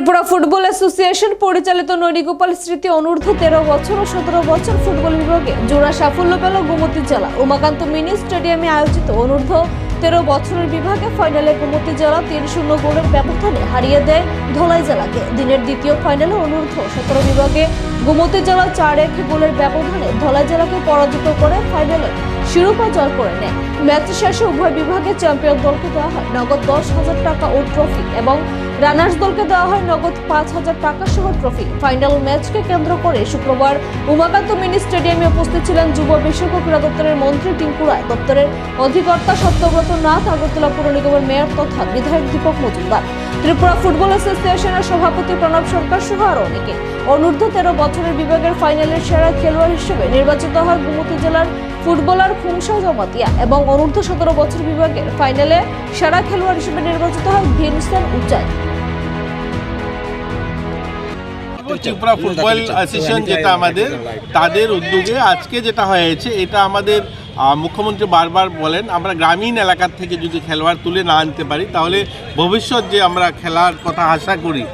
Tripura football association পরিচালিত নৈনিগোপাল স্মৃতি অনূর্ধ্ব তেরো বছর ও সতেরো বছর ফুটবল বিভাগে জোড়া সাফল্য পেল গোমতী জেলা। উমাকান্ত মিনি স্টেডিয়ামে আয়োজিত অনূর্ধ্ব তেরো বছরের বিভাগে ফাইনালে গোমতী জেলা তিন শূন্য গোলের ব্যবধানে হারিয়ে দেয় ধলাই জেলাকে। দিনের দ্বিতীয় ফাইনালে অনূর্ধ্ব সতেরো বিভাগে গোমতী জেলা চার এক গোলের ব্যবধানে ধলাই জেলাকে পরাজিত করে ফাইনালে শিরোপা জয় করে নেয়। ম্যাচ শেষে উভয় বিভাগে চ্যাম্পিয়ন দলকে দেওয়া হয়। নগদ দশ হাজার টাকা ও ট্রফি এবং রানার্স দলকে দেওয়া হয় নগদ পাঁচ হাজার টাকা সহ ট্রফি ফাইনাল ম্যাচকে কেন্দ্র করে শুক্রবার উমাকান্ত মিনি স্টেডিয়ামে উপস্থিত ছিলেন যুব বিষয়ক ক্রীড়া দপ্তরের মন্ত্রী টিঙ্কু রায়। দপ্তরের অধিকর্তা সত্যব্রত নাথ, আগরতলা পুর নিগমের মেয়র তথা বিধায়ক দীপক মজুমদার। ত্রিপুরা ফুটবল অ্যাসোসিয়েশনের সভাপতি প্রণব সরকার সহ আরও অনেকে। অনূর্ধ্ব তেরো বছরের বিভাগের ফাইনালের সেরা খেলোয়াড় হিসেবে নির্বাচিত হয় গোমতী জেলার ফুটবলার খুংসা জমাতিয়া এবং অনূর্ধ্ব সতেরো বছর বিভাগের ফাইনালে সেরা খেলোয়াড় হিসেবে নির্বাচিত হয় ভিনসেন উচাই ত্রিপুরা ফুটবল অ্যাসোসিয়েশন যেটা আমাদের তাদের উদ্যোগে আজকে যেটা হয়েছে এটা আমাদের মুখ্যমন্ত্রী বারবার বলেন আমরা গ্রামীণ এলাকার থেকে যদি খেলোয়াড় তুলে না আনতে পারি তাহলে ভবিষ্যৎ যে আমরা খেলার কথা আশা করি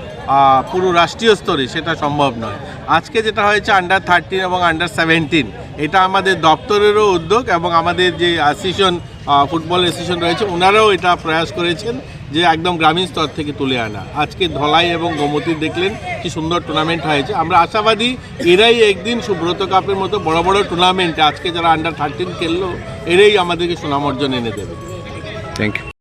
পুরো রাষ্ট্রীয় স্তরে সেটা সম্ভব নয়। আজকে যেটা হয়েছে আন্ডার থার্টিন এবং আন্ডার সেভেন্টিন এটা আমাদের দপ্তরেরও উদ্যোগ এবং আমাদের যে অ্যাসোসিয়েশন ফুটবল অ্যাসোসিয়েশন রয়েছে, ওনারাও এটা প্রয়াস করেছেন যে একদম গ্রামীণ স্তর থেকে তুলে আনা। আজকে ধলাই এবং গোমতী দেখলেন কি সুন্দর টুর্নামেন্ট হয়েছে। আমরা আশাবাদী এরাই একদিন সুব্রত কাপের মতো বড় বড় টুর্নামেন্টে আজকে যারা আন্ডার থার্টিন খেললো, এরাই আমাদেরকে সুনাম অর্জন এনে দেবে। Thank you